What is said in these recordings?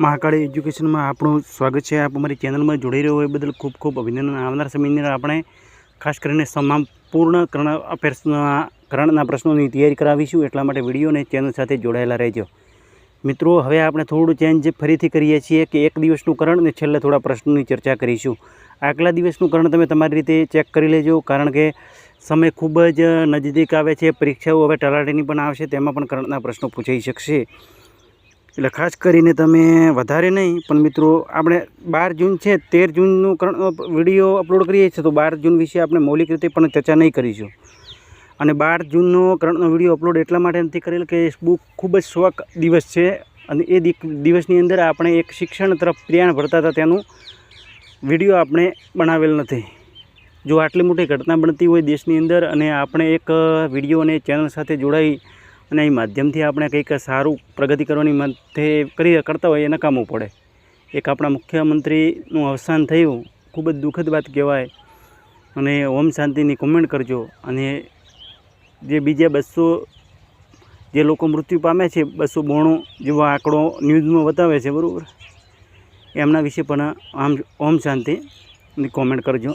મહાકાળી એજ્યુકેશનમાં આપણું સ્વાગત છે. આપ અમારી ચેનલમાં જોડાઈ રહ્યો હોય બદલ ખૂબ ખૂબ અભિનંદન. આવનાર સમયની આપણે ખાસ કરીને તમામ પૂર્ણ કરણ અફેર્સના કરંટના પ્રશ્નોની તૈયારી કરાવીશું. એટલા માટે વીડિયો અને ચેનલ સાથે જોડાયેલા રહેજો. મિત્રો, હવે આપણે થોડું ચેન્જ ફરીથી કરીએ છીએ કે એક દિવસનું કરંટ અને છેલ્લે થોડા પ્રશ્નોની ચર્ચા કરીશું. આગલા દિવસનું કરંટ તમે તમારી રીતે ચેક કરી લેજો, કારણ કે સમય ખૂબ જ નજીક આવે છે. પરીક્ષાઓ હવે તલાટીની પણ આવશે, તેમાં પણ કરંટના પ્રશ્નો પૂછાઈ શકશે. એટલે ખાસ કરીને તમે વધારે નહીં, પણ મિત્રો આપણે બાર જૂન છે, તેર જૂનનું વીડિયો અપલોડ કરીએ છીએ, તો બાર જૂન વિશે આપણે મૌલિક રીતે પણ ચર્ચા નહીં કરીશું. અને બાર જૂનનો કરંટનો વીડિયો અપલોડ એટલા માટે નથી કરેલ કે બુક ખૂબ જ શોખ દિવસ છે, અને એ દિવસની અંદર આપણે એક શિક્ષણ તરફ પ્રિયાણ ભરતા હતા તેનું વીડિયો આપણે બનાવેલ નથી. જો આટલી મોટી ઘટના બનતી હોય દેશની અંદર અને આપણે એક વીડિયો અને ચેનલ સાથે જોડાઈ અને એ માધ્યમથી આપણે કંઈક સારું પ્રગતિ કરવાની માટે કરી કરતા હોય એ નકામવું પડે. એક આપણા મુખ્યમંત્રીનું અવસાન થયું, ખૂબ જ દુઃખદ વાત કહેવાય. અને ઓમ શાંતિની કોમેન્ટ કરજો. અને જે બીજા બસો જે લોકો મૃત્યુ પામે છે, બસો બોણું જેવો આંકડો ન્યૂઝમાં બતાવે છે, બરાબર? એમના વિશે પણ આમ ઓમ શાંતિની કોમેન્ટ કરજો.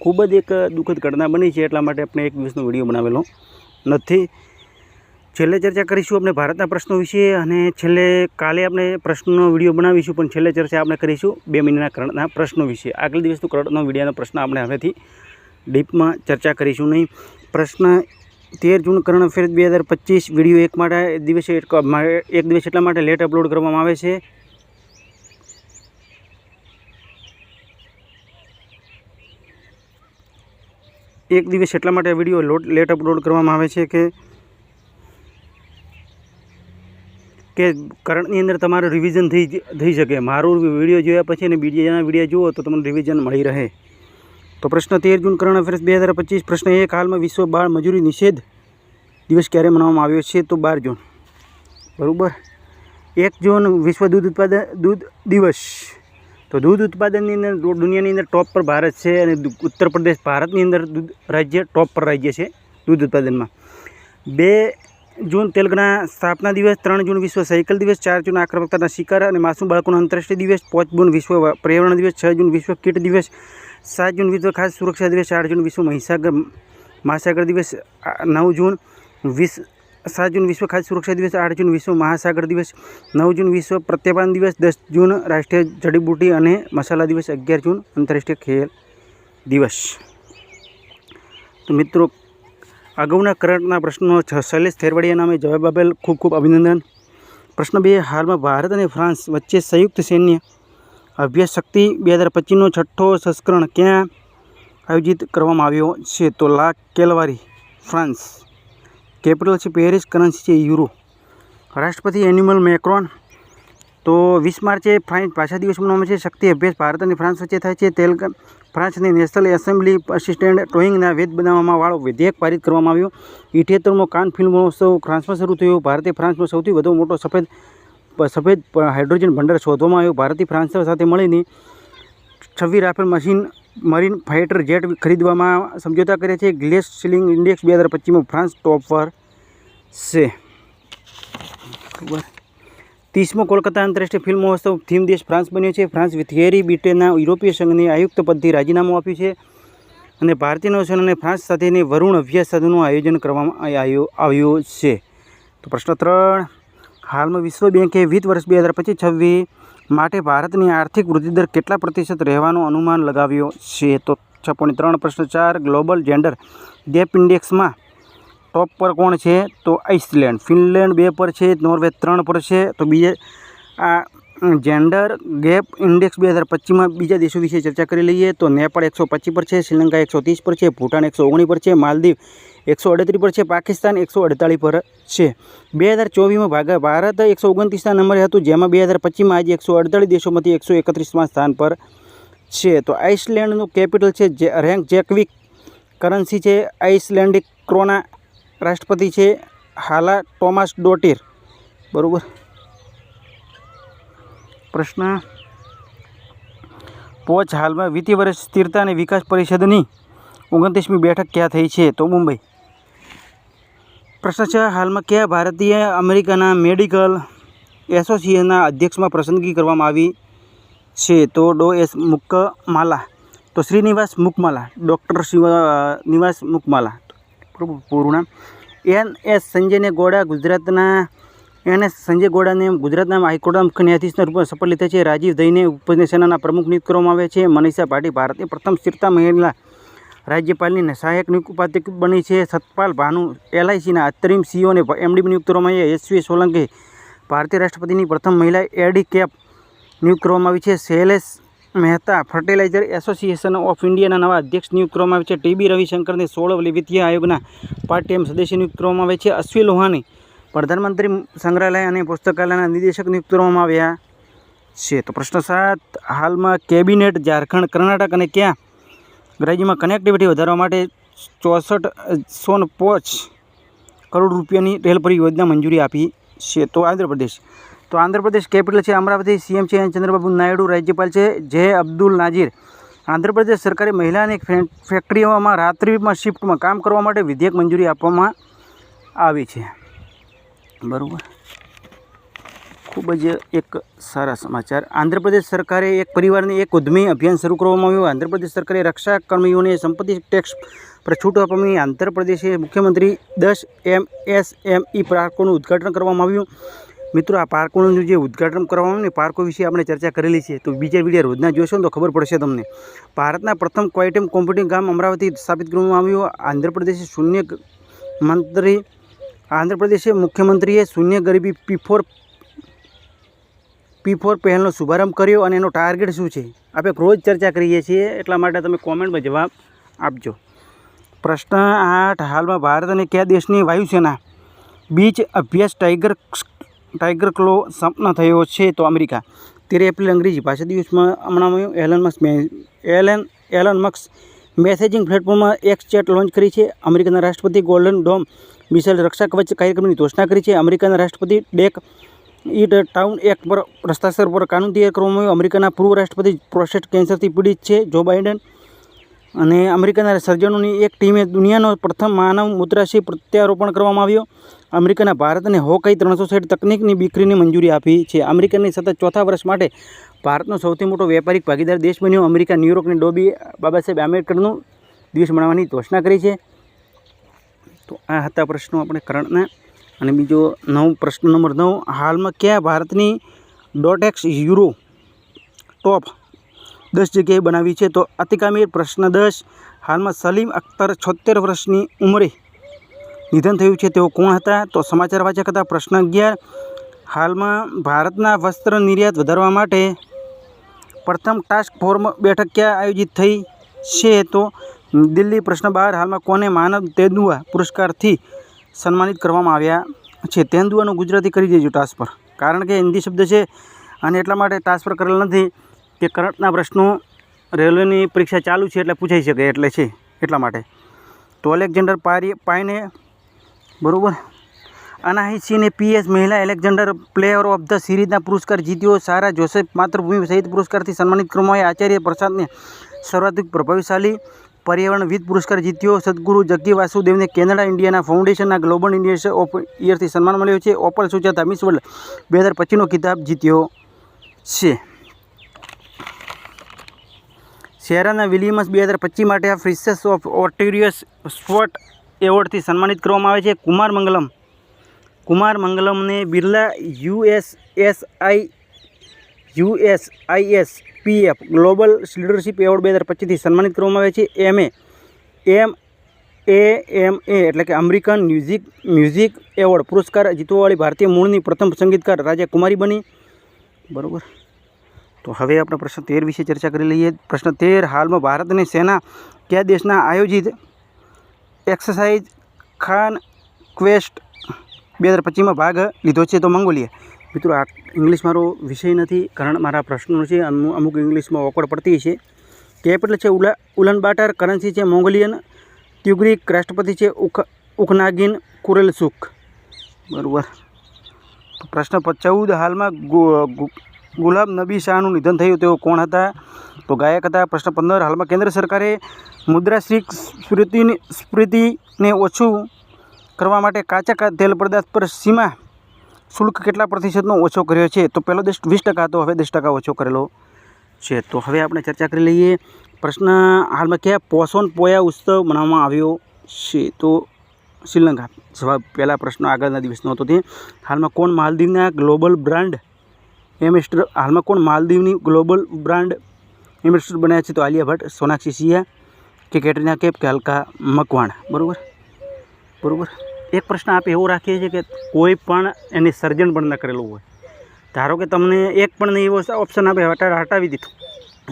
ખૂબ જ એક દુઃખદ ઘટના બની છે, એટલા માટે આપણે એક દિવસનો વીડિયો બનાવેલો નથી. છેલ્લે ચર્ચા કરીશું આપણે ભારતના પ્રશ્નો વિશે અને છેલ્લે કાલે આપણે પ્રશ્નનો વીડિયો બનાવીશું, પણ છેલ્લે ચર્ચા આપણે કરીશું બે મહિનાના કરંટના પ્રશ્નો વિશે. આગલા દિવસનો કરંટનો વિડીયોનો પ્રશ્ન આપણે હવેથી ડીપમાં ચર્ચા કરીશું નહીં. પ્રશ્ન તેર જૂન કરંટ અફેર બે હજાર પચીસ, વીડિયો એક માટે દિવસે એક દિવસ એટલા માટે લેટ અપલોડ કરવામાં આવે છે. એક દિવસ એટલા માટે વીડિયો લોટ, લેટ અપલોડ કરવામાં આવે છે કે કે કરંટની અંદર તમારું રિવિઝન થઈ થઈ શકે. મારું વીડિયો જોયા પછી અને બીજાના વીડિયો જુઓ તો તમને રિવિઝન મળી રહે. તો પ્રશ્ન તેર જૂન કરંટ અફેર્સ બે હજાર પચીસ, પ્રશ્ન એક, હાલમાં વિશ્વ બાળ મજૂરી નિષેધ દિવસ ક્યારે મનાવવામાં આવ્યો છે તો બાર જૂન. બરાબર? એક જૂન વિશ્વ દૂધ ઉત્પાદન દૂધ દિવસ. તો દૂધ ઉત્પાદનની અંદર દુનિયાની અંદર ટોપ પર ભારત છે અને ઉત્તર પ્રદેશ ભારતની અંદર દૂધ રાજ્ય ટોપ પર રાજ્ય છે દૂધ ઉત્પાદનમાં. બે જૂન તેલગના સ્થાપના દિવસ, ત્રણ જૂન વિશ્વ સાયકલ દિવસ, ચાર જૂન આક્રમકતાના શિકાર અને માસૂમ બાળકોનો આંતરરાષ્ટ્રીય દિવસ, પાંચ જૂન વિશ્વ પર્યાવરણ દિવસ, છ જૂન વિશ્વ કીટ દિવસ, સાત જૂન વિશ્વ ખાસ સુરક્ષા દિવસ, આઠ જૂન વિશ્વ મહિસાગર, મહાસાગર દિવસ નવ જૂન વિશ્વ સાત જૂન વિશ્વ ખાદ્ય સુરક્ષા દિવસ, આઠ જૂન વિશ્વ મહાસાગર દિવસ, નવ જૂન વિશ્વ પ્રત્યાપાન દિવસ, દસ જૂન રાષ્ટ્રીય જડીબુટી અને મસાલા દિવસ, અગિયાર જૂન આંતરરાષ્ટ્રીય ખેલ દિવસ. તો મિત્રો અગાઉના કરંટના પ્રશ્નો શૈલેષ થેરવાડિયા નામે જવાબ આપેલ ખૂબ ખૂબ અભિનંદન. પ્રશ્ન બે, હાલમાં ભારત અને ફ્રાન્સ વચ્ચે સંયુક્ત સૈન્ય અભ્યાસ શક્તિ બે હજાર પચીસનો છઠ્ઠો સંસ્કરણ ક્યાં આયોજિત કરવામાં આવ્યો છે? તો લા કેલવારી, ફ્રાન્સ. કેપિટલ છે પેરિસ, કરન્સી છે યુરો. રાષ્ટ્રપતિ એનિમલ મેક્રોન તો વીસ માર્ચે ફ્રાન્સ ભાષા દિવસ મનાવવામાં છે. શક્તિ અભ્યાસ ભારત અને ફ્રાન્સ વચ્ચે થાય છે. તેલ ફ્રાન્સની નેશનલ એસેમ્બલી અસિસ્ટન્ટ ડ્રોઈંગના વેદ બનાવવામાં વાળો વિધેયક પારિત કરવામાં આવ્યો. ઇઠ્યોતેરમો કાન ફિલ્મ મહોત્સવ ફ્રાન્સમાં શરૂ થયો. ભારતે ફ્રાન્સમાં સૌથી વધુ મોટો સફેદ સફેદ હાઇડ્રોજન ભંડાર શોધવામાં આવ્યો. ભારતીય ફ્રાન્સ સાથે મળીને છવ્વીસ Rafale machine, marine fighter jet ખરીદવામાં સમજોતા કરે છે. ગ્લેસ સિલિંગ ઇન્ડેક્સ બે હજાર પચીસમાં ફ્રાન્સ ટોપ પર છે. બરાબર ત્રીસમો કોલકાતા આંતરરાષ્ટ્રીય ફિલ્મ મહોત્સવ થીમ દેશ ફ્રાન્સ બન્યો છે. ફ્રાન્સ થિયેરી બ્રિટેનના યુરોપીય સંઘને આયુક્ત પદથી રાજીનામું આપ્યું છે અને ભારતીય નૌસેના અને ફ્રાન્સ સાથેની વરુણ અભ્યાસ સાધનનું આયોજન કરવામાં આવ્યો છે. તો પ્રશ્ન ત્રણ, હાલમાં વિશ્વ બેંકે વિત્ત વર્ષ બે હજાર પચીસ છવ્વીસ માટે ભારતની આર્થિક વૃદ્ધિદર કેટલા પ્રતિશત રહેવાનું અનુમાન લગાવ્યો છે? તો છ ત્રણ, પ્રશ્ન ચાર, ગ્લોબલ જેન્ડર ગેપ ઇન્ડેક્સમાં ટોપ પર કોણ છે? તો આઇસલેન્ડ. ફિનલેન્ડ બે પર છે, નોર્વે ત્રણ પર છે. તો બીજે આ જેન્ડર ગેપ ઇન્ડેક્સ બે હજાર પચીસમાં બીજા દેશો વિશે ચર્ચા કરી લઈએ તો નેપાળ એકસો પચીસ પર છે, શ્રીલંકા એકસો ત્રીસ પર છે, ભૂટાન એકસો ઓગણીસ પર છે, માલદીવ એકસો અડત્રીસ પર છે, પાકિસ્તાન એકસો અડતાલીસ પર છે. બે હજાર ચોવીસમાં ભાગ, ભારત એકસો ઓગણત્રીસના નંબરે હતું, જેમાં બે હજાર પચીસમાં આજે એકસો અડતાલીસ દેશોમાંથી એકસો એકત્રીસમાં સ્થાન પર છે. તો આઇસલેન્ડનું કેપિટલ છે, જે, રેન્ક જેકવિક કરન્સી છે, આઇસલેન્ડિક ક્રોના રાષ્ટ્રપતિ છે હાલા ટોમાસ ડોટીર. બરાબર? પ્રશ્ન પોચ હાલમાં વિત્તીય વર્ષ સ્થિરતા અને વિકાસ પરિષદની ઓગણત્રીસમી બેઠક ક્યાં થઈ છે? તો મુંબઈ. પ્રશ્ન છે હાલમાં કયા ભારતીય અમેરિકાના મેડિકલ એસોસિએશનના અધ્યક્ષમાં પસંદગી કરવામાં આવી છે? તો ડો એસ મુક્કમાલા. તો શ્રીનિવાસ મુકમાલા ડૉક્ટર શિવ, નિવાસ મુકમાલા બરોબર પૂરું નામ એન એસ સંજયને ગોડા ગુજરાતના, એન એસ સંજય ગોડાને ગુજરાતના હાઈકોર્ટના મુખ્ય ન્યાયાધીશના રૂપમાં શપથ લીધા છે. રાજીવ દહીને ઉપજ સેનાના પ્રમુખ નિયુક્ત કરવામાં આવ્યા છે. મનીષા પાટી ભારતની પ્રથમ સ્થિરતા મહિલા રાજ્યપાલની સહાયક નિયુક્ત ઉપાધ્યક્ષ બની છે. સતપાલ ભાનુ એલઆઈસીના અંતરિમ સીઓને એમડી નિયુક્ત કરવામાં આવ્યા. યશવી સોલંકી ભારતીય રાષ્ટ્રપતિની પ્રથમ મહિલા એડી કેપ નિયુક્ત કરવામાં આવી છે. Shailesh Mehta fertilizer association of ઇન્ડિયાના નવા અધ્યક્ષ નિયુક્ત કરવામાં આવે છે. ટીબી રવિશંકરને સોળ વિત્તીય આયોગના પાર્ટ ટાઈમ સદસ્ય નિયુક્ત કરવામાં આવે છે. અશ્વી લોહાની પ્રધાનમંત્રી સંગ્રહાલય અને પુસ્તકાલયના નિદેશક નિયુક્ત કરવામાં આવ્યા છે. તો પ્રશ્ન સાત, હાલમાં કેબિનેટ ઝારખંડ, કર્ણાટક અને ક્યાં રાજ્યમાં કનેક્ટિવિટી વધારવા માટે ચોસઠ સો પોચ કરોડ રૂપિયાની રેલ પરિયોજના મંજૂરી આપી છે. તો આંધ્રપ્રદેશ તો આંધ્રપ્રદેશ કેપિટલ છે અમરાવતી, સીએમ છે ચંદ્રબાબુ નાયડુ, રાજ્યપાલ છે જે અબ્દુલ નાજીર. આંધ્રપ્રદેશ સરકારે મહિલાને ફેક્ટરીઓમાં રાત્રિમાં શિફ્ટમાં કામ કરવા માટે વિધેયક મંજૂરી આપવામાં આવી છે. બરાબર? ખૂબ જ એક સારા સમાચાર. આંધ્રપ્રદેશ સરકારે એક પરિવારને એક ઉદ્યમી અભિયાન શરૂ કરવામાં આવ્યું. આંધ્રપ્રદેશ સરકારે રક્ષા કર્મીઓને સંપત્તિ ટેક્સ પર છૂટ આપવાની આંધ્રપ્રદેશે મુખ્યમંત્રી દસ એમ એસ એમ ઈ પાર્કોનું ઉદ્ઘાટન કરવામાં આવ્યું. મિત્રો, આ પાર્કોનું જે ઉદ્ઘાટન કરવામાં ને, પાર્કો વિશે આપણે ચર્ચા કરેલી છે. તો બીજા વીડિયો રોજના જોશો તો ખબર પડશે તમને. ભારતના પ્રથમ ક્વાઇટમ કોમ્પ્યુટિંગ ગામ અમરાવતી સ્થાપિત કરવામાં આવ્યું. આંધ્રપ્રદેશે શૂન્ય મંત્રી, આંધ્રપ્રદેશે મુખ્યમંત્રીએ શૂન્ય ગરીબી પી ફોર પી ફોર પહેલનો શુભારંભ કર્યો અને એનો ટાર્ગેટ શું છે? આપણે રોજ ચર્ચા કરીએ છીએ, એટલા માટે તમે કોમેન્ટમાં જવાબ આપજો. પ્રશ્ન આઠ, હાલમાં ભારત અને કયા દેશની વાયુસેના બીચ અભ્યાસ ટાઈગર ટાઈગર ક્લો સ્થાપના થયો છે તો અમેરિકા. તેર એપ્રિલ અંગ્રેજી ભાષા દિવસમાં હમણાં એલન મસ્ક એલન એલન મક્સ મેસેજિંગ પ્લેટફોર્મમાં એક્સ ચેટ લોન્ચ કરી છે. અમેરિકાના રાષ્ટ્રપતિ ગોલ્ડન ડોમ મિસાઇલ રક્ષા કવચ કાર્યક્રમની ઘોષણા કરી છે. અમેરિકાના રાષ્ટ્રપતિ ડેક ઈટ ટાઉન એક્ટ પર હસ્તાક્ષર પર કાનૂન તૈયાર કરવામાં આવ્યું. અમેરિકાના પૂર્વ રાષ્ટ્રપતિ પ્રોસ્ટેટ કેન્સરથી પીડિત છે. જો બાઇડન અને અમેરિકાના સર્જનોની એક ટીમે દુનિયાનો પ્રથમ માનવ મૂત્રાશય પ્રત્યારોપણ કરવામાં આવ્યો. અમેરિકાના ભારતને હોકાઈ ત્રણસો સાઠ તકનિકની બિક્રીની મંજૂરી આપી છે. અમેરિકાની સતત ચોથા વર્ષ માટે ભારતનો સૌથી મોટો વેપારિક ભાગીદાર દેશ બન્યો. અમેરિકા ન્યૂયોર્કની ડોબી બાબા સાહેબ આંબેડકરનું દિવસ મનાવવાની ઘોષણા કરી છે. તો આ હતા પ્રશ્નો આપણે કરંટના અને બીજો નવ, પ્રશ્ન નંબર નવ. હાલમાં કયા ભારતની ડોટેક્સ યુરો ટોપ દસ જગ્યાએ બનાવી છે. તો અતિકામીર પ્રશ્ન દસ હાલમાં સલીમ અખ્તર છોતેર વર્ષની ઉંમરે નિધન થયું છે. તેઓ કોણ હતા? તો સમાચાર વાચક હતા પ્રશ્ન અગિયાર. હાલમાં ભારતના વસ્ત્ર નિર્યાત વધારવા માટે પ્રથમ ટાસ્ક ફોર્સ બેઠક ક્યાં આયોજિત થઈ છે? તો દિલ્હી પ્રશ્ન બહાર હાલમાં કોને માનવ તેંદુઆ પુરસ્કારથી સન્માનિત કરવામાં આવ્યા છે? તેંદુઆનું ગુજરાતી કરી દેજો ટ્રાન્સફર કારણ કે હિન્દી શબ્દ છે અને એટલા માટે ટ્રાન્સફર કરેલ નથી. કે કરંટના પ્રશ્નો રેલવેની પરીક્ષા ચાલુ છે એટલે પૂછાઈ શકે એટલે છે, એટલા માટે. તો અલેક્ઝાન્ડર પારી પાઈને, બરાબર? અનાહિસીને પીએસ મહિલા એલેક્ઝાન્ડર પ્લેયર ઓફ ધ સિરીઝના પુરસ્કાર જીત્યો. સારા જોસેફ માતૃભૂમિ સહિત પુરસ્કારથી સન્માનિત કરવામાં આચાર્ય પ્રસાદને સર્વાધિક પ્રભાવશાળી પર્યાવરણવિદ પુરસ્કાર જીત્યો. સદગુરુ જગ્ગી વાસુદેવને કેનેડા ઇન્ડિયાના ફાઉન્ડેશનના ગ્લોબલ ઇન્ડિયા ઓફ ઇયરથી સન્માન મળ્યો છે. ઓપલ સુજાતા મિસ વર્લ્ડ બે હજાર પચીસનો ખિતાબ જીત્યો છે. શહેરાના વિલિયમ્સ બે હજાર પચીસ માટે આ પ્રિન્સેસ ઓફ ઓટેરિયસ સ્પોટ એવોર્ડથી સન્માનિત કરવામાં આવે છે. Kumar Mangalam. Kumar મંગલમને Birla P F global leadership award બે હજાર પચીસથી સન્માનિત કરવામાં આવે છે. એમ એ એમ એ એમ એ એટલે કે અમેરિકન મ્યુઝિક મ્યુઝિક એવોર્ડ પુરસ્કાર જીતવાવાળી ભારતીય મૂળની પ્રથમ સંગીતકાર રાજા કુમારી બની. બરાબર? તો હવે આપણે પ્રશ્ન તેર વિશે ચર્ચા કરી લઈએ. પ્રશ્ન તેર, હાલમાં ભારતની સેના કયા દેશના આયોજિત એક્સરસાઇઝ ખાન ક્વેસ્ટ બે હજાર પચીસમાં ભાગ લીધો છે? તો મંગોલિયા. મિત્રો, આ ઇંગ્લિશ મારો વિષય નથી કારણ મારા પ્રશ્નો છે અમુ- અમુક ઇંગ્લિશમાં ઓકવર્ડ પડતી છે. કેપિટલ છે ઉલા, ઉલનબાટર, કરન્સી છે મોંગોલિયન ટ્યુગ્રીક રાષ્ટ્રપતિ છે ઉખ, ઉખનાગિન કુરેલ સુખ બરાબર પ્રશ્ન ચૌદ, હાલમાં ગુલાબ નબી શાહનું નિધન થયું. તેઓ કોણ હતા? તો ગાયક હતા પ્રશ્ન પંદર. હાલમાં કેન્દ્ર સરકારે મુદ્રાશ્રી સ્મૃતિને સ્મૃતિને ઓછું કરવા માટે કાચા તેલ પદાર્થ પર સીમા શુલ્ક કેટલા પ્રતિશતનો ઓછો કર્યો છે? તો પહેલો દેશ વીસ ટકા હતો. હવે દસ ટકા ઓછો કરેલો છે. તો હવે આપણે ચર્ચા કરી લઈએ. પ્રશ્ન હાલમાં કયા પોષણ પોયા ઉત્સવ મનાવવામાં આવ્યો છે? તો શ્રીલંકા. જવાબ પહેલા પ્રશ્ન આગળના દિવસનો હતો તે. હાલમાં કોણ માલદીવના ગ્લોબલ બ્રાન્ડ એમ્બેસેડર હાલમાં કોણ માલદીવની ગ્લોબલ બ્રાન્ડ એમ્બેસેડર બન્યા છે તો આલિયા ભટ્ટ, સોનાક્ષી સિંહા, કે કેટરીના કેપ કે હલકા મકવાણ. બરાબર? બરાબર? એક પ્રશ્ન આપણે એવો રાખીએ છીએ કે કોઈ પણ એને સર્જન પણ ન કરેલું હોય. ધારો કે તમને એક પણ નહીં એવો ઓપ્શન આપે, હટા હટાવી દીધું.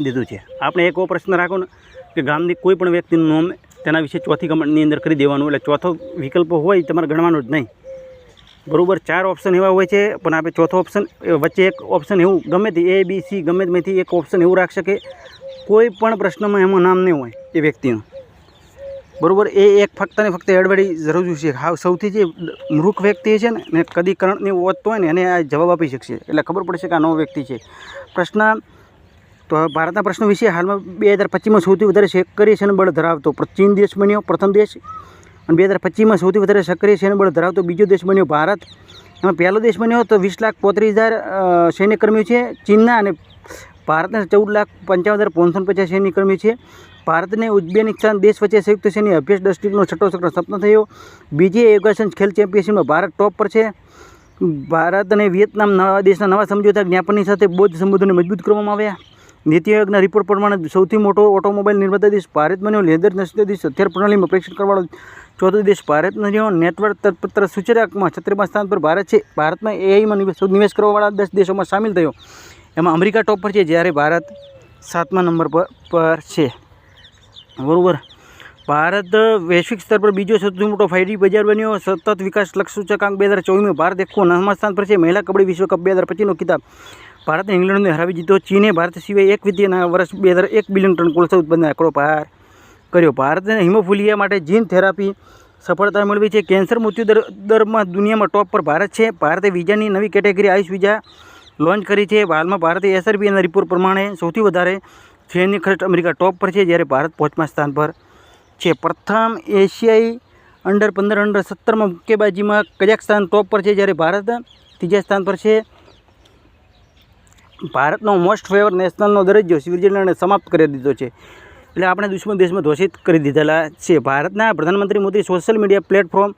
દીધું છે. આપણે એક એવો પ્રશ્ન રાખો ને કે ગામની કોઈ પણ વ્યક્તિનું નામ તેના વિશે ચોથી કમેન્ટની અંદર કરી દેવાનું, એટલે ચોથો વિકલ્પ હોય તમારે ગણવાનો જ નહીં. બરાબર, ચાર ઓપ્શન એવા હોય છે, પણ આપણે ચોથો ઓપ્શન વચ્ચે એક ઓપ્શન એવું ગમે તે એ બી સી ગમે તેમાંથી એક ઓપ્શન એવું રાખશે કે કોઈ પણ પ્રશ્નમાં એમાં નામ નહીં હોય એ વ્યક્તિનું. બરાબર, એ એક ફક્ત ને ફક્ત એડવાડી જરૂરી છે. હા, સૌથી જે મૃખ વ્યક્તિ છે ને કદી કરંટની ઓતતો હોય ને એને આ જવાબ આપી શકશે. એટલે ખબર પડશે કે આ નવો વ્યક્તિ છે. પ્રશ્ન, તો ભારતના પ્રશ્નો વિશે હાલમાં બે હજાર પચીસમાં સૌથી વધારે સક્રિય સૈન્યબળ ધરાવતો ચીન દેશ બન્યો, પ્રથમ દેશ. અને બે હજાર પચીસમાં સૌથી વધારે સક્રિય સૈન્યબળ ધરાવતો બીજો દેશ બન્યો ભારત. એમાં પહેલો દેશ બન્યો તો વીસ લાખ પોત્રીસ હજાર સૈન્યકર્મીઓ છે. ચીનના અને ભારતના ચૌદ લાખ પંચાવન હજાર પાંચસો પચાસ સૈન્યકર્મીઓ છે. ભારતને ઉઝબેનિસ્તાન દેશ વચ્ચે સંયુક્ત સૈન્ય અભ્યાસ ડિસ્ટ્રિક્ટનો છઠ્ઠો સક્ર સપનો થયો. બીજી યોગાસન ખેલ ચેમ્પિયનશીપમાં ભારત ટોપ પર છે. ભારત અને વિયેતનામ નવા દેશના નવા સમજોતા જ્ઞાપનની સાથે બૌદ્ધ સંબંધોને મજબૂત કરવામાં આવ્યા. નીતિ આયોગના રિપોર્ટ પ્રમાણે સૌથી મોટો ઓટોમોબાઈલ નિર્માતા દેશ ભારત બન્યો. લેધર નસ્લ દેશ હથિયાર પ્રણાલીમાં પરીક્ષણ કરવાવાળો ચોથો દેશ ભારતનો નેટવર્ક તરપત્ર સૂચકાંકમાં છત્રીમાં સ્થાન પર ભારત છે. ભારતમાં એઆઈમાં નિવેશ નિવેશ કરવાવાળા દસ દેશોમાં સામેલ થયો. એમાં અમેરિકા ટોપ પર છે, જ્યારે ભારત સાતમા નંબર પર પર છે. બરાબર. ભારત વૈશ્વિક સ્તર પર બીજો સૌથી મોટો ફાઈવજી બજાર બન્યો. સતત વિકાસ લક્ષ સૂચકાંક બે હજાર ચોવીસમાં ભારત એકસો નવમા સ્થાન પર છે. મહિલા કબડ્ડી વિશ્વકપ બે હજાર પચીસનો ખિતાબ. ભારતે ઇંગ્લેન્ડને હરાવી જીતો ચીને ભારત સિવાય એક વિદ્યાના વર્ષ બે હજાર એક બિલિયન ટન કોલસા ઉત્પાદન આંકડો પાર કર્યો. ભારતને હિમોફિલિયા માટે જીન થેરાપી સફળતા મેળવી છે. કેન્સર મૃત્યુ દર, દરમાં દુનિયામાં ટોપ પર ભારત છે. ભારતે વિઝાની નવી કેટેગરી આયુષ વિઝા લોન્ચ કરી છે. હાલમાં ભારતે એસઆરબીના રિપોર્ટ પ્રમાણે સૌથી વધારે સૈન્ય ખર્ચ અમેરિકા ટોપ પર છે, જ્યારે ભારત પાંચમા સ્થાન પર છે. પ્રથમ એશિયાઈ અંડર પંદર, અંડર સત્તરમાં મુક્કેબાજીમાં કઝાકસ્તાન ટોપ પર છે, જ્યારે ભારત ત્રીજા સ્થાન પર છે. ભારતનો મોસ્ટ ફેવર નેશનલનો દરજ્જો સ્વિટ્ઝરલેન્ડે સમાપ્ત કરી દીધો છે. એટલે આપણે દુશ્મન દેશમાં ઘોષિત કરી દીધેલા છે. ભારતના પ્રધાનમંત્રી Modi social media platform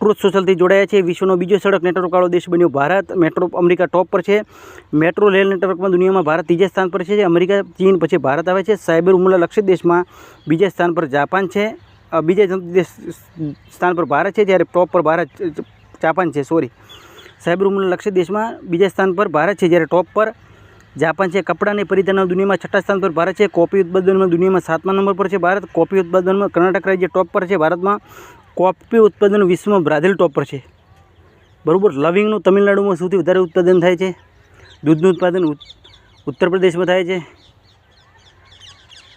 Truth સોશિયલથી જોડાયા છે. વિશ્વનો બીજો સડક નેટવર્કવાળો દેશ બન્યો ભારત. મેટ્રો અમેરિકા ટોપ પર છે. મેટ્રો રેલ નેટવર્કમાં દુનિયામાં ભારત ત્રીજા સ્થાન પર છે. અમેરિકા, ચીન, પછી ભારત આવે છે. સાયબર હુમલા લક્ષિત દેશમાં બીજા સ્થાન પર જાપાન છે. બીજા સ્થાન પર ભારત છે, જ્યારે ટોપ પર ભારત, જાપાન છે. સોરી સાયબર હુમલા લક્ષિત દેશમાં બીજા સ્થાન પર ભારત છે, જ્યારે ટોપ પર જાપાન છે કપડાની પરિધાનના દુનિયામાં છઠ્ઠા સ્થાન પર ભારત છે કોફી ઉત્પાદનમાં દુનિયામાં સાતમા નંબર પર છે ભારત કોફી ઉત્પાદનમાં કર્ણાટક રાજ્ય ટોપ પર છે ભારતમાં કોફી ઉત્પાદન વિશ્વમાં બ્રાઝિલ ટોપ પર છે. બરાબર? લવિંગનું તમિલનાડુમાં સૌથી વધારે ઉત્પાદન થાય છે. દૂધનું ઉત્પાદન ઉત્તર પ્રદેશમાં થાય છે.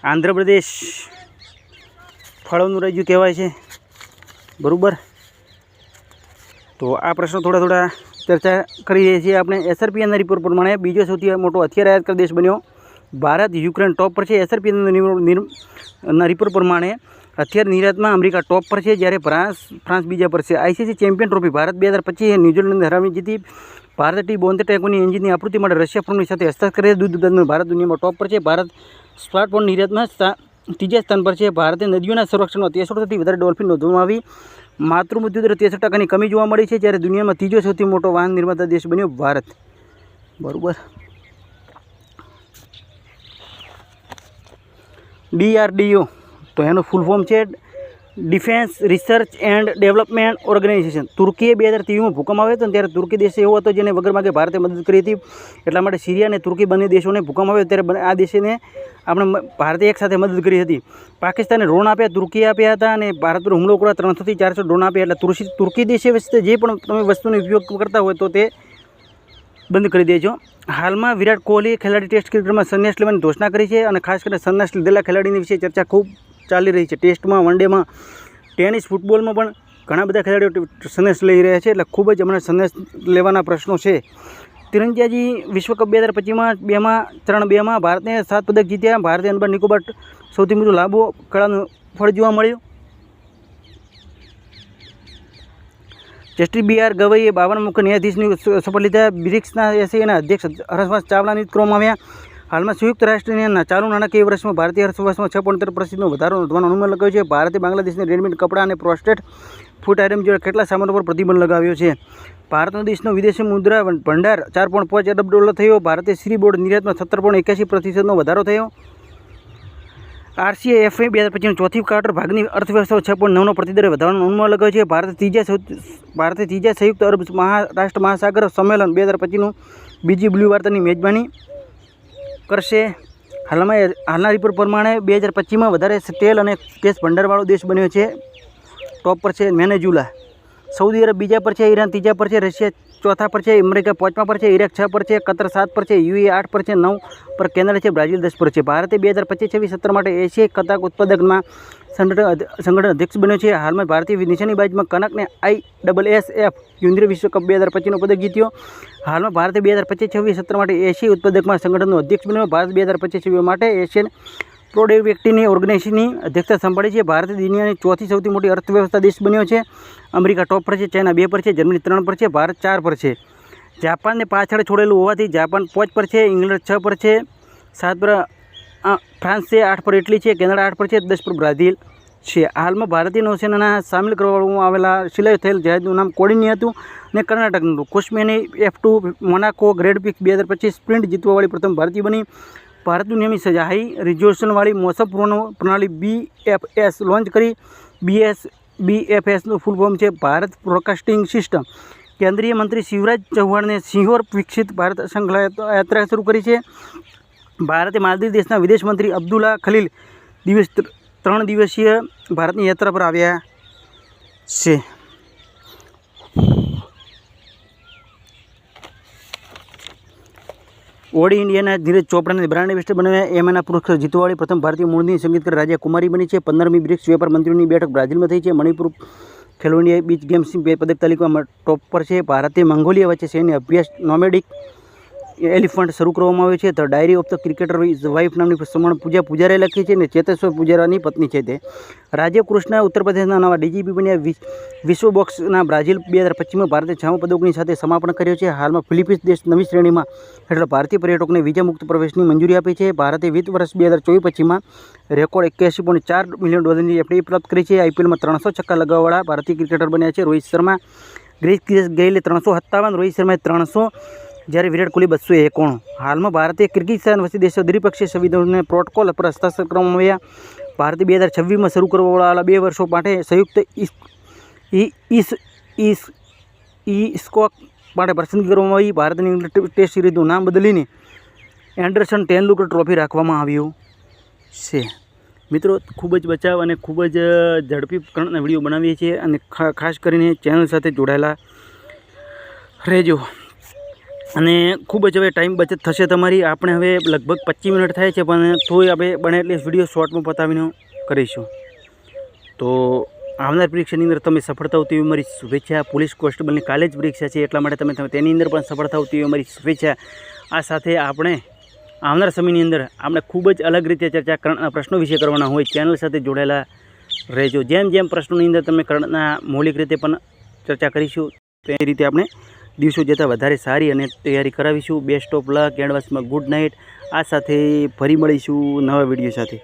આંધ્રપ્રદેશ ફળોનું રાજ્ય કહેવાય છે. બરાબર? તો આ પ્રશ્નો થોડા થોડા ચર્ચા કરી રહ્યા છીએ આપણે એસઆરપીએનના રિપોર્ટ પ્રમાણે. બીજો સૌથી મોટો હથિયાર આયાત કર દેશ બન્યો ભારત યુક્રેન ટોપ પર છે. એસઆરપીએનના રિપોર્ટ પ્રમાણે હથિયાર નિર્યાતમાં અમેરિકા ટોપ પર છે. જ્યારે ફ્રાન્સ ફ્રાન્સ બીજા પર છે. આઈસીસી ચેમ્પિયન ટ્રોફી ભારત બે હજાર પચીસ ન્યૂઝીલેન્ડ હરાવી જીતી. ભારત ટી બોન્તેર ટેકોની એન્જિનની આવૃત્તિ માટે રશિયા ફોનની સાથે હસ્તાક્ષર કરે દૂધ ઉત્પાદનમાં ભારત દુનિયામાં ટોપ પર છે. ભારત સ્માર્ટફોન નિર્યાતમાં ત્રીજા સ્થાન પર છે. ભારતે નદીઓના સંરક્ષણમાં તેસઠથી વધારે ડોલ્ફિન નોંધવામાં આવી. માતૃ મૃત્યુ દર ત્રેસઠ ટકાની કમી જોવા મળી છે જ્યારે દુનિયામાં ત્રીજો સૌથી મોટો વાહન નિર્માતા દેશ બન્યો ભારત. બરાબર. ડીઆરડીઓ, તો એનું ફૂલ ફોર્મ છે. Defence, research and development organisation. તુર્કીએ બે હજાર ત્રેવીસમાં ભૂકંપ આવ્યો હતો ત્યારે તુર્કી દેશ એવો હતો જેને વગર માગે ભારતે મદદ કરી હતી. એટલા માટે સિરિયા અને તુર્કી બંને દેશોને ભૂકંપ આવ્યો ત્યારે આ દેશને આપણે ભારતે એક સાથે મદદ કરી હતી. પાકિસ્તાને ડ્રોન આપ્યા, તુર્કીએ આપ્યા હતા અને ભારત પર હુમલો કરવા ત્રણસોથી ચારસો ડ્રોન આપ્યા. એટલે તુર્કી તુર્કી દેશે વચ્ચે જે પણ તમે વસ્તુનો ઉપયોગ કરતા હોય તો તે બંધ કરી દેજો. હાલમાં વિરાટ કોહલી ખેલાડી ટેસ્ટ ક્રિકેટમાં સંન્યાસ લેવાની ઘોષણા કરી છે અને ખાસ કરીને સંન્યાસ લીધેલા ખેલાડીની વિશે ચર્ચા ખૂબ ચાલી રહી છે. ટેસ્ટમાં, વન ડેમાં ટેનિસ, ફૂટબોલમાં પણ ઘણા બધા ખેલાડીઓ સંદેશ લઈ રહ્યા છે. એટલે ખૂબ જ હમણાં સંદેશ લેવાના પ્રશ્નો છે. તિરંજાજી વિશ્વકપ બે હજાર પચીસમાં બેમાં ચરણ બેમાં ભારતને સાત પદક જીત્યા. ભારતે અંબર નિકોબાર સૌથી મોટું લાંબો કળાનું ફળ જોવા મળ્યું. જસ્ટિસ બી આર ગવઈએ બાવન મુખ્ય ન્યાયાધીશની શપથ લીધા. બ્રિક્સના એસીએના અધ્યક્ષ હરસવાસ ચાવલા નિયુક્ત કરવામાં આવ્યા. હાલમાં સંયુક્ત રાષ્ટ્રના ચાલુ નાણાકીય વર્ષમાં ભારતીય અર્થવ્યવસ્થામાં છ પોઈન્ટ પ્રતિશતનો વધારો નોંધવાનો અનુમાન લગાવ્યો છે. ભારતે બાંગ્લાદેશને રેડીમેડ કપડાં અને પ્રોસ્ટેટ ફૂટ આઇટમ જેવા કેટલા સામાનો પર પ્રતિબંધ લગાવ્યો છે. ભારતનો દેશનો વિદેશી મુદ્રા ભંડાર ચાર પોઈન્ટ પાંચ અરબ ડોલર થયો. ભારતે શ્રી બોર્ડ નિર્યાતમાં સત્તર પોઈન્ટ એક્યાસી પ્રતિશતનો વધારો થયો. આરસીએફએ બે હજાર પચીસનો ચોથી ક્વાર્ટર ભાગની અર્થવ્યવસ્થા છ પોઈન્ટ નવનો પ્રતિદર વધારવાનો અનુમાન લગાવ્યો છે. ભારતે ત્રીજા ભારતે ત્રીજા સંયુક્ત અરબ મહારાષ્ટ્ર મહાસાગર સંમેલન બે હજાર પચીસનું બીજી બ્લુ વાર્તાની મેજબાની કરશે. હાલમાં હાલના રિપોર્ટ પ્રમાણે બે હજાર પચીસમાં વધારે તેલ અને કેસ ભંડારવાળો દેશ બન્યો છે. ટોપ પર છે મેનેજુલા સૌદી અરબ બીજા પર છે, ઈરાન ત્રીજા પર છે, રશિયા ચોથા પર છે, અમેરિકા પાંચમા પર છે ઇરાક છ પર છે, કતર સાત પર છે યુએ આઠ પર છે, નવ પર કેનેડા છે, બ્રાઝિલ દસ પર છે. ભારતે બે હજાર પચીસ છવ્વીસ સત્તર માટે એશિયાઈ કતાક ઉત્પાદકમાં સંગઠન સંગઠન અધ્યક્ષ બન્યો છે. હાલમાં ભારતીય નિશાનીબાજમાં કનકને આઈ ડબલ એસ એફ કેન્દ્રીય વિશ્વકપ બે હજાર પચીસનો પદક જીત્યો. હાલમાં ભારતે બે હજાર પચીસ છવ્વીસ સત્ર માટે એશિયા ઉત્પાદકમાં સંગઠનનો અધ્યક્ષ બન્યો. ભારત બે હજાર પચીસ છવ્વીસ માટે એશિયન પ્રોડક્ટિવની ઓર્ગેનાઇઝેશનની અધ્યક્ષતા સંભાળી છે. ભારત દુનિયાની ચોથી સૌથી મોટી અર્થવ્યવસ્થા દેશ બન્યો છે. અમેરિકા ટોપ પર છે, ચાઇના બે પર છે, જર્મની ત્રણ પર છે, ભારત ચાર પર છે. જાપાનને પાછળ છોડેલું હોવાથી જાપાન પાંચ પર છે, ઇંગ્લેન્ડ છ પર છે. સાત પર ફ્રાન્સ છે આઠ પર ઇટલી છે, કેનેડા આઠ પર છે, દસ પર બ્રાઝિલ છે. હાલમાં ભારતીય નૌસેનાના સામેલ કરવામાં આવેલા સિલાઈ થયેલ જહાજનું નામ કોડિની હતું અને કર્ણાટકનું હતું. કોસ્મેની F two Monaco grand prix બે હજાર પચીસ સ્પ્રિન્ટ જીતવાવાળી પ્રથમ ભારતીય બની. ભારત નિયમિત હાઈ રિઝોલ્યુશનવાળી મોસમ પ્રણાલી બી એફ એસ લોન્ચ કરી. બીએસ બી એફ એસનું ફૂલ ફોર્મ છે ભારત બ્રોડકાસ્ટિંગ સિસ્ટમ કેન્દ્રીય મંત્રી શિવરાજ ચૌહાણને સિંહોર વિકસિત ભારત શૃંખલા યાત્રા શરૂ કરી છે. ભારતે માલદીવ દેશના વિદેશ મંત્રી અબ્દુલ્લા ખલીલ દિવસ ત્રણ દિવસીય ભારતની યાત્રા પર આવ્યા છે. ઓડી ઇન્ડિયાના ધીરજ ચોપડાને બ્રાન્ડ એમ્બેસેડર બનાવ્યા. એમના પુરસ્કાર જીતવાળી પ્રથમ ભારતીય મૂળની સંગીતકાર રાજ્ય કુમારી બની છે. પંદરમી બ્રિક્સ વેપાર મંત્રીઓની બેઠક બ્રાઝિલમાં થઈ છે. મણિપુર ખેલો ઇન્ડિયા બીચ ગેમ્સની બે પદક તાલિકામાં ટોપ પર છે. ભારતે મંગોલિયા વચ્ચે સૈન્ય અભ્યાસ, નોમેડિક એલિફન્ટ શરૂ કરવામાં આવ્યો છે. The diary of the cricketer is wife નામની સમણ પૂજા પૂજારે લખી છે અને ચેતેશ્વર પૂજારાની પત્ની છે તે. રાજીવ કૃષ્ણ ઉત્તર પ્રદેશના નવા ડીજીપી બન્યા વિશ્વ બોક્સના બ્રાઝિલ બે હજાર પચીસમાં ભારતે છ પદકોની સાથે સમાપન કર્યો છે. હાલમાં ફિલિપિન્સ દેશ નવી શ્રેણીમાં હેઠળ ભારતીય પર્યટકોને વિઝા મુક્ત પ્રવેશની મંજૂરી આપી છે. ભારતે વિત્ત વર્ષ બે હજાર ચોવીસ પચીસમાં રેકોર્ડ એક્યાસી પોઈન્ટ ચાર મિલિયન ડોલરની એફડી પ્રાપ્ત કરી છે. આઈપીએલમાં ત્રણસો છક્કા લગાવવાવાળા ભારતીય ક્રિકેટર બન્યા છે. રોહિત શર્મા, ગ્રેસ ક્રિસ ગયેલે ત્રણસો સત્તાવન, રોહિત શર્માએ ત્રણસો જ્યારે વિરાટ કોહલી બસો એકોણ હાલમાં ભારતીય કિર્ગિસ્તાન વચ્ચે દેશો દ્વિપક્ષીય સંવિધાનને પ્રોટોકોલ પર હસ્તાક્ષર કરવામાં આવ્યા. ભારતે બે હજાર છવ્વીસમાં શરૂ કરવાવાળા બે વર્ષો માટે સંયુક્ત ઈસ ઈસ ઈસ્કોક માટે પસંદગી કરવામાં આવી. ભારતની ટેસ્ટ સિરીઝનું નામ બદલીને એન્ડરસન તેંડુલકર ટ્રોફી રાખવામાં આવ્યું છે. મિત્રો, ખૂબ જ બચાવ અને ખૂબ જ ઝડપી કરંટના વીડિયો બનાવીએ છીએ અને ખાસ કરીને ચેનલ સાથે જોડાયેલા રહેજો. અને ખૂબ જ હવે ટાઈમ બચત થશે તમારી. આપણે હવે લગભગ પચીસ મિનિટ થાય છે, પણ તોય આપણે બને એટલે વીડિયો શોર્ટમાં પતાવીને કરીશું. તો આવનાર પરીક્ષાની અંદર તમે સફળ થાવ તેવી મારી શુભેચ્છા. પોલીસ કોન્સ્ટેબલની કાલે જ પરીક્ષા છે, એટલા માટે તમે તમે તેની અંદર પણ સફળ થાવ તેવી મારી શુભેચ્છા. આ સાથે આપણે આવનાર સમયની અંદર આપણે ખૂબ જ અલગ રીતે ચર્ચા કરંટના પ્રશ્નો વિશે કરવાના હોય, ચેનલ સાથે જોડાયેલા રહેજો. જેમ જેમ પ્રશ્નોની અંદર તમે કરંટના મૌલિક રીતે પણ ચર્ચા કરીશું, તે રીતે આપણે દિવસો જતાં વધારે સારી અને તૈયારી કરાવીશું. બેસ્ટ ઓફ લક એડવાન્સમાં ગુડ નાઇટ આ સાથે ફરી મળીશું નવા વીડિયો સાથે.